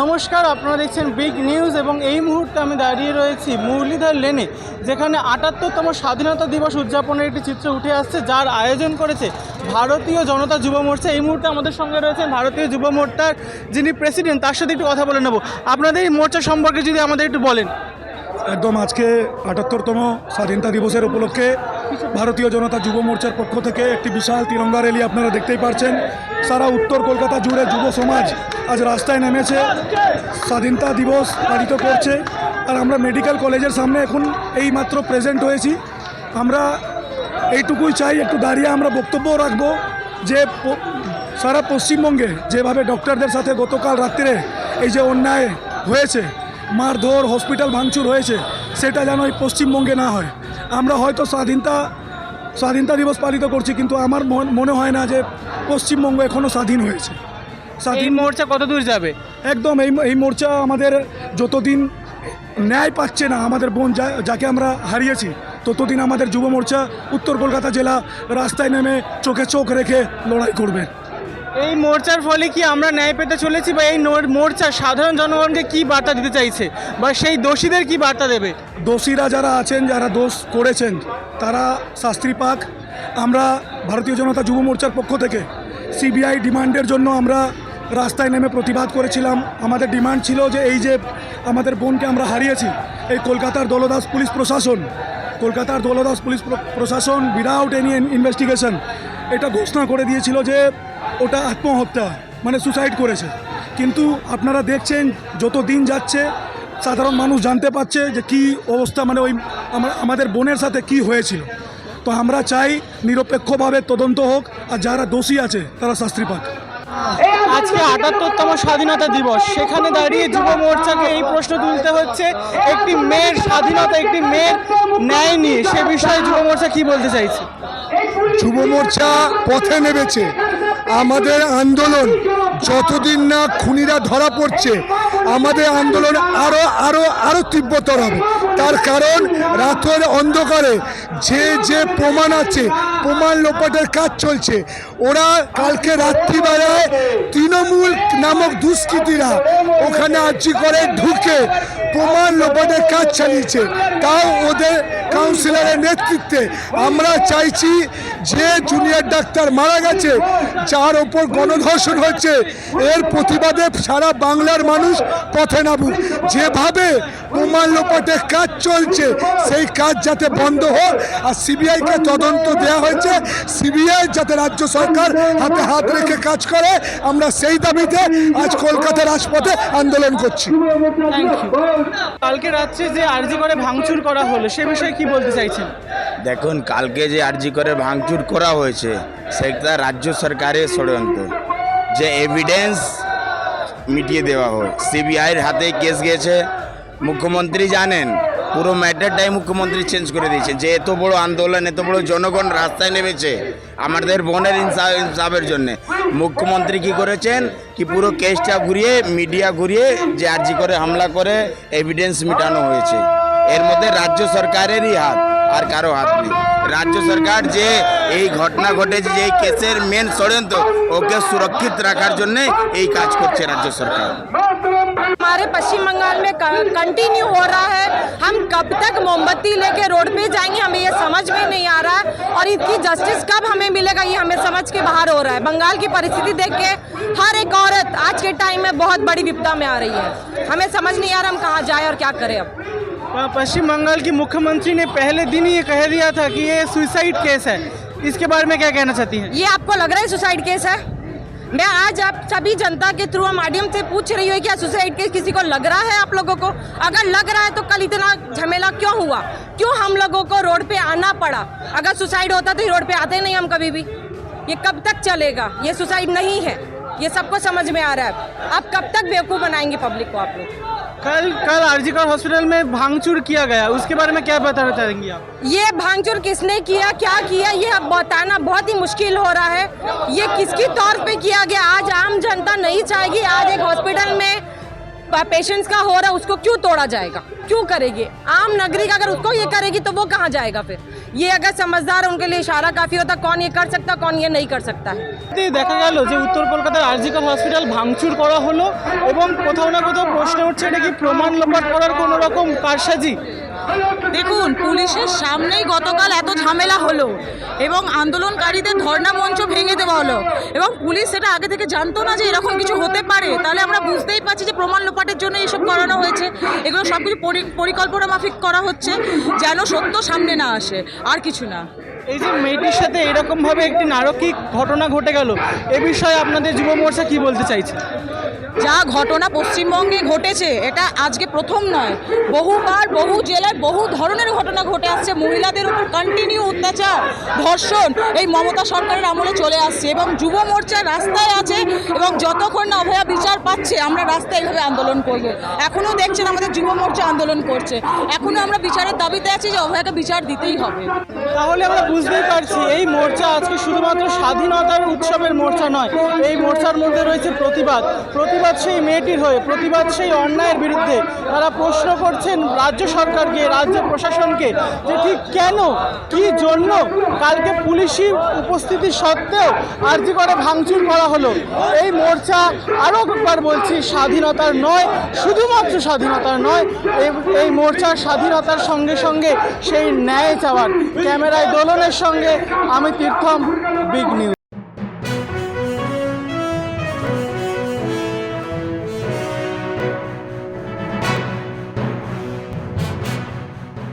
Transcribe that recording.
নমস্কার, আপনারা দেখছেন বিগ নিউজ এবং এই মুহূর্তে আমি দাঁড়িয়ে রয়েছি মুরলীধর লেনে, যেখানে আটাত্তরতম স্বাধীনতা দিবস উদযাপনের একটি চিত্র উঠে আসছে, যার আয়োজন করেছে ভারতীয় জনতা যুব মোর্চা। এই মুহূর্তে আমাদের সঙ্গে রয়েছেন ভারতীয় যুব মোর্চার যিনি প্রেসিডেন্ট, তার সাথে একটু কথা বলে নেব। আপনাদের এই মোর্চা সম্পর্কে যদি আমাদের একটু বলেন। একদম, আজকে আটাত্তরতম স্বাধীনতা দিবসের উপলক্ষে ভারতীয় জনতা যুব মোর্চার পক্ষ থেকে একটি বিশাল তিরঙ্গা র্যালি আপনারা দেখতেই পারছেন। সারা উত্তর কলকাতা জুড়ে যুব সমাজ আজ রাস্তায় নেমেছে। স্বাধীনতা দিবস পালিত করছে। আর আমরা মেডিকেল কলেজের সামনে এখন এই মাত্র প্রেজেন্ট হয়েছি। আমরা এইটুকুই চাই, একটু দাঁড়িয়ে আমরা বক্তব্য রাখব যে সারা পশ্চিমবঙ্গে যেভাবে ডক্টরদের সাথে গতকাল রাত্রে এই যে অন্যায় হয়েছে, মারধর, হসপিটাল ভাঙচুর হয়েছে, সেটা যেন এই পশ্চিমবঙ্গে না হয়। আমরা হয়তো স্বাধীনতা স্বাধীনতা দিবস পালিত করছি কিন্তু আমার মন- হয় না যে পশ্চিমবঙ্গ এখনও স্বাধীন হয়েছে। স্বাধীন মোর্চা কত দূর যাবে? একদম এই এই মোর্চা আমাদের যতদিন ন্যায় পাচ্ছে না আমাদের বোন যা- যাকে আমরা হারিয়েছি ততদিন আমাদের যুব মোর্চা উত্তর কলকাতা জেলা রাস্তায় নেমে চোখে চোখ রেখে লড়াই করবে। এই মোর্চার ফলে কি আমরা ন্যায় পেতে চলেছি বা এই মোর্চা সাধারণ জনগণকে কি বার্তা দিতে চাইছে বা সেই দোষীদের কি বার্তা দেবে? দোষীরা যারা আছেন, যারা দোষ করেছেন, তারা শাস্তি পাক। আমরা ভারতীয় জনতা যুব মোর্চার পক্ষ থেকে সিবিআই ডিমান্ডের জন্য আমরা রাস্তায় নেমে প্রতিবাদ করেছিলাম। আমাদের ডিমান্ড ছিল যে এই যে আমাদের বোনকে আমরা হারিয়েছি, এই কলকাতার দলদাস পুলিশ প্রশাসন, কলকাতার দলদাস পুলিশ প্রশাসন উইদাউট এনি ইনভেস্টিগেশন এটা ঘোষণা করে দিয়েছিল যে ওটা আত্মহত্যা মানে সুসাইড করেছে। কিন্তু আপনারা দেখছেন যত দিন যাচ্ছে সাধারণ মানুষ জানতে পারছে যে কি অবস্থা মানে ওই আমা- আমাদের বোনের সাথে কি হয়েছিল। তো আমরা চাই নিরপেক্ষভাবে তদন্ত হোক আর যারা দোষী আছে তারা শাস্তি পাক। আজকে আটাত্তরতম স্বাধীনতা দিবস। সেখানে দাঁড়িয়ে যুব মোর্চাকে এই প্রশ্ন তুলতে হচ্ছে একটি মেয়ের স্বাধীনতা একটি মেয়ের ন্যায় নিয়ে। সে বিষয়ে যুব মোর্চা কি বলতে চাইছে? যুব মোর্চা পথে নেমেছে। আমাদের আন্দোলন যতদিন না খুনিরা ধরা পড়ছে, আমাদের আন্দোলন আরও আরও আরও তীব্রতর হবে। তার কারণ রাতের অন্ধকারে যে যে প্রমাণ আছে, প্রমাণ লোপাটের কাজ চলছে। ওরা কালকে রাত্রিবেলায় তৃণমূল নামক দুষ্কৃতীরা ওখানে আর্জি করে ঢুকে প্রমাণ লোপাটের কাজ চালিয়েছে। তাও ওদের কাউন্সিলরের নেতৃত্বে আমরা চাইছি যে জুনিয়র ডাক্তার মারা গেছে যার ওপর গণধর্ষণ হচ্ছে এর প্রতিবাদে সারা বাংলার মানুষ পথে নামুক। যেভাবে প্রমাণ লোপাটের কাজ চলছে সেই কাজ যাতে বন্ধ হোক আর সিবিআইকে তদন্ত দেওয়া হয়েছে সিবিআই যাতে রাজ্য সরকার হাতে হাত রেখে কাজ করে আমরা সেই দাবিতে আজ কলকাতার রাজপথে আন্দোলন করছি। কালকে রাত্রে যে আরজি করে ভাঙচুর করা হলো সে বিষয়ে কি বলতে চাইছেন? দেখুন, কালকে যে আরজি করে ভাঙচুর করা হয়েছে, সেটা রাজ্য সরকারের ষড়যন্ত্র। যে এভিডেন্স মিটিয়ে দেওয়া হয় সিবিআইয়ের হাতে কেস গিয়েছে। মুখ্যমন্ত্রী জানেন, পুরো ম্যাটারটাই মুখ্যমন্ত্রী চেঞ্জ করে দিয়েছে যে এত বড় আন্দোলন, এত বড় জনগণ রাস্তায় নেমেছে, আমাদের বোনের ইনসাফ ইনসাফের জন্যে। মুখ্যমন্ত্রী কি করেছেন? কি পুরো কেসটা ঘুরিয়ে মিডিয়া ঘুরিয়ে যে আরজি করে হামলা করে এভিডেন্স মিটানো হয়েছে। এর মধ্যে রাজ্য সরকারেরই হাত আর কারো হাত নেই রাজ্য সরকার যে এই ঘটনা ঘটেছে যে এই কেসের মেন ষড়যন্ত্র ওকে সুরক্ষিত রাখার জন্য এই কাজ করছে রাজ্য সরকার हमारे पश्चिम बंगाल में कंटिन्यू हो रहा है हम कब तक मोमबत्ती लेके रोड पे जाएंगे हमें ये समझ में नहीं आ रहा है और इनकी जस्टिस कब हमें मिलेगा ये हमें समझ के बाहर हो रहा है बंगाल की परिस्थिति देख के हर एक औरत आज के टाइम में बहुत बड़ी विपदा में आ रही है हमें समझ नहीं आ रहा हम कहाँ जाए और क्या करें अब पश्चिम बंगाल की मुख्यमंत्री ने पहले दिन ही ये कह दिया था कि ये सुसाइड केस है। इसके बारे में क्या कहना चाहती हैं? ये आपको लग रहा है सुसाइड केस है? मैं आज आप सभी जनता के थ्रू माध्यम से पूछ रही हूँ क्या सुसाइड केस किसी को लग रहा है आप लोगों को? अगर लग रहा है तो कल इतना झमेला क्यों हुआ? क्यों हम लोगों को रोड पे आना पड़ा? अगर सुसाइड होता तो रोड पे आते नहीं हम कभी भी। ये कब तक चलेगा? ये सुसाइड नहीं है। ये सबको समझ में आ रहा है। आप कब तक बेवकूफ़ बनाएँगे पब्लिक को आप लोग? कल कल आरजीकर हॉस्पिटल में भांगचूर किया गया। उसके बारे में क्या बताना चाहेंगी आप? ये भांगचूर किसने किया क्या किया ये अब बताना बहुत ही मुश्किल हो रहा है। ये किसकी तौर पे किया गया? आज आम जनता नहीं चाहेगी आज एक हॉस्पिटल में पेशेंट्स का हो रहा है उसको क्यों तोड़ा जाएगा क्यों करेगी आम नागरिक अगर उसको ये करेगी तो वो कहाँ जाएगा फिर ये अगर समझदार है उनके लिए इशारा काफ़ी होता कौन ये कर सकता कौन ये नहीं कर सकता है এতেই দেখা গেল যে উত্তর কলকাতার আরজিকর হসপিটাল ভাঙচুর করা হলো এবং কোথাও না কোথাও প্রশ্ন উঠছে এটা কি প্রমাণ লোপাট করার কোনো রকম কারসাজি দেখুন, পুলিশের সামনেই গতকাল এত ঝামেলা হলো এবং আন্দোলনকারীদের ধর্ণা মঞ্চ ভেঙে দেওয়া হলো। এবং পুলিশ সেটা আগে থেকে জানতো না যে এরকম কিছু হতে পারে। তাহলে আমরা বুঝতেই পারছি যে প্রমাণ লোপাটের জন্য এইসব করানো হয়েছে। এগুলো সব কিছু পরিকল্পনা মাফিক করা হচ্ছে যেন সত্য সামনে না আসে। আর কিছু না। এই যে মেয়েটির সাথে এরকমভাবে একটি নারকিক ঘটনা ঘটে গেল এ বিষয়ে আপনাদের যুব মোর্চা কি বলতে চাইছে? যা ঘটনা পশ্চিমবঙ্গে ঘটেছে এটা আজকে প্রথম নয়। বহুবার বহু জেলায় বহু ধরনের ঘটনা ঘটে আসছে। মহিলাদের উপর কন্টিনিউ অত্যাচার ধর্ষণ এই মমতা সরকারের আমলে চলে আসছে এবং যুব মোর্চা রাস্তায় আছে এবং যতক্ষণ না অভয়া বিচার পাচ্ছে আমরা রাস্তায় এইভাবে আন্দোলন করব। এখনও দেখছেন আমাদের যুব মোর্চা আন্দোলন করছে। এখনও আমরা বিচারের দাবিতে আছি যে অভয়াকে বিচার দিতেই হবে। তাহলে আমরা বুঝতেই পারছি, এই মোর্চা আজকে শুধুমাত্র স্বাধীনতার উৎসবের মোর্চা নয়, এই মোর্চার মধ্যে রয়েছে প্রতিবাদ। প্রতিবাদ সেই মেয়েটির হয়ে, প্রতিবাদ সেই অন্যায়ের বিরুদ্ধে তারা প্রশ্ন করছেন রাজ্য সরকারকে, রাজ্য প্রশাসনকে যে ঠিক কেন, কি জন্য কালকে পুলিশি উপস্থিতি সত্ত্বেও আর্জি করে ভাঙচুর করা হলো। এই মোর্চা আরও একবার বলছি, স্বাধীনতার নয়, শুধুমাত্র স্বাধীনতার নয়, এই মোর্চার স্বাধীনতার সঙ্গে সঙ্গে সেই ন্যায় চাওয়ার, ক্যামেরায় দোলনের সঙ্গে আমি তীর্থম বিগ নিউজ।